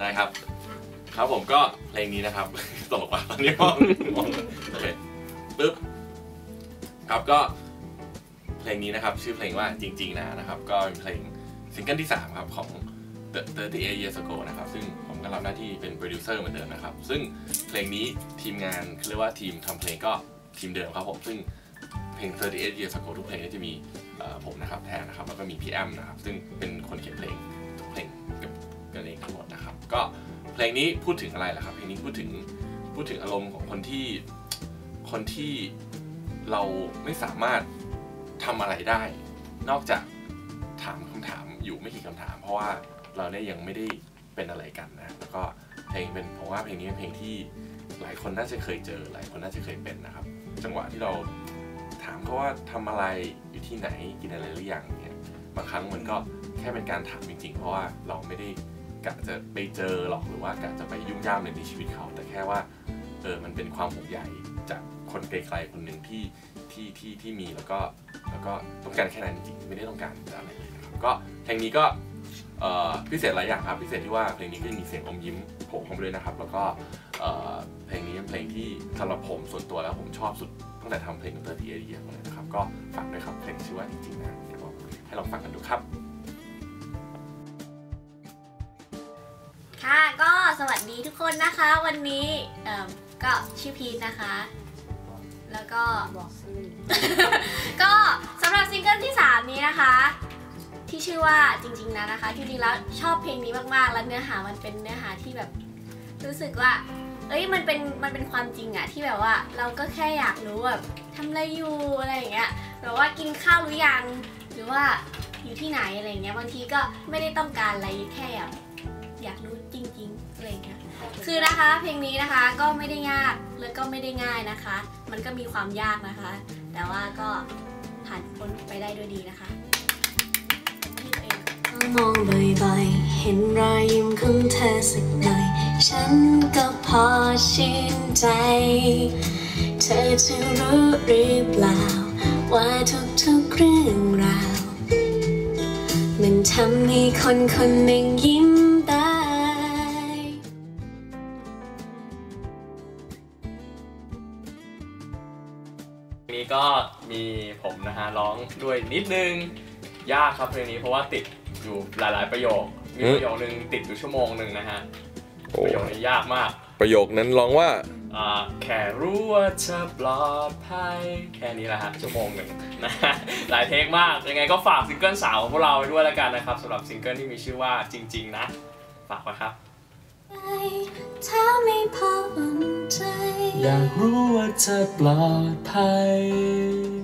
ได้ครับ ครับผมก็เพลงนี้นะครับตลกว่ะตอนนี้มอมองโอเคปึ๊บครับก็เพลงนี้นะครับ ชื่อเพลงว่าจริง ๆ นะนะครับ ก็เป็นเพลงซิงเกิลที่ 3 ครับของ The 38 Years Ago นะครับ ซึ่งผมก็รับหน้าที่เป็นโปรดิวเซอร์เหมือนเดิมนะครับ ซึ่งเพลงนี้ทีมงานเรียกว่าทีมทำเพลงก็ทีมเดิมครับผมซึ่งเพลง 38 Years Ago ทุกเพลงก็จะมีผมนะครับแทนนะครับ แล้วก็มีพี่แอมนะครับ ซึ่งเป็นคนเขียนเพลงทุกเพลงกับกันเอง ก็เพลงนี้พูดถึงอะไรล่ะครับเพลงนี้พูดถึงพูดถึงอารมณ์ของคนที่คนที่เราไม่สามารถทำอะไรได้ นอกจากถามคำถามอยู่ไม่กี่คำถาม เพราะว่าเราเนี่ยยังไม่ได้เป็นอะไรกันนะแล้วก็เพลงเป็นผมว่าเพลงนี้เป็นเพลงที่หลายคนน่าจะเคยเจอหลายคนน่าจะเคยเป็นนะครับ จังหวะที่เราถามเขาว่าทำอะไรอยู่ที่ไหนกินอะไรหรือยังเนี่ยบางครั้งมันก็แค่เป็นการถามจริงๆ เพราะว่าเราไม่ได้ กะจะไปเจอหรอกหรือว่ากะจะไปยุ่งย่ามในชีวิตเขา แต่แค่ว่าเออมันเป็นความห่วงใยจากคนไกลๆคนหนึ่งที่ที่ที่ที่มีแล้วก็แล้วก็ต้องการแค่นั้นจริงไม่ได้ต้องการอะไรเลยนะครับก็เพลงนี้ก็พิเศษหลายอย่างครับพิเศษที่ว่าเพลงนี้ก็จะมีเสียงอมยิ้มโผล่เข้ามาด้วยนะครับ แล้วก็เพลงนี้เป็นเพลงที่สำหรับผมส่วนตัวแล้วผมชอบสุดตั้งแต่ทำเพลงดนตรีเอเดียมาเลยนะครับก็ฝากด้วยครับเพลงชื่อว่าจริงๆนะเดี๋ยวให้ลองฟังกันดูครับ สวัสดีทุกคนนะคะ วันนี้เอ่อก็ชื่อพีทนะคะ แล้วก็ บอกชื่อก็สำหรับซิงเกิลที่ 3 นี้นะคะ ที่ชื่อว่าจริงๆนะนะคะจริงๆแล้วชอบเพลงนี้มากๆ แล้วเนื้อหามันเป็นเนื้อหาที่แบบรู้สึกว่า เอ้ยมันเป็นมันเป็นความจริงอะที่แบบว่าเราก็แค่อยากรู้แบบทำอะไรอยู่อะไรอย่างเงี้ยแบบว่ากินข้าวหรือยังหรือว่าอยู่ที่ไหนอะไรอย่างเงี้ยบางทีก็ไม่ได้ต้องการอะไรแค่แบบ อยากรู้จริงๆอะไรเงี้ยคือนะคะเพลงนี้นะคะก็ไม่ได้ยากแล้วก็ไม่ได้ง่ายนะคะ มันก็มีความยากนะคะ แต่ว่าก็ผ่านพ้นไปได้ด้วยดีนะคะที่ตัวเองมองบ่อยๆเห็นรอยยิ้มของเธอสักหน่อย ฉันก็พอชื่นใจ เธอจะรู้หรือเปล่า ว่าทุกๆเรื่องราว มันทำให้คนคนหนึ่งยิ้ม นี้ก็มีผมนะฮะร้องด้วยนิดนึง ยากครับเพลงนี้เพราะว่าติดอยู่หลายๆประโยค มีอืมประโยคนึงติดอยู่ชั่วโมงหนึ่งนะฮะโอ้ประโยคนี้ยากมาก ประโยคนั้นร้องว่าอ่าแค่รู้ว่าเธอปลอดภัยแค่นี้แหละฮะชั่วโมงหนึ่งนะฮะหลายเทคมากยังไงก็ฝากซิงเกิลสาวของพวกเราไว้ด้วยแล้วกันนะครับสำหรับซิงเกิลที่มีชื่อว่าจริง ๆ นะ ฝากไว้ครับ อยากรู้ว่าเธอปลอดภัย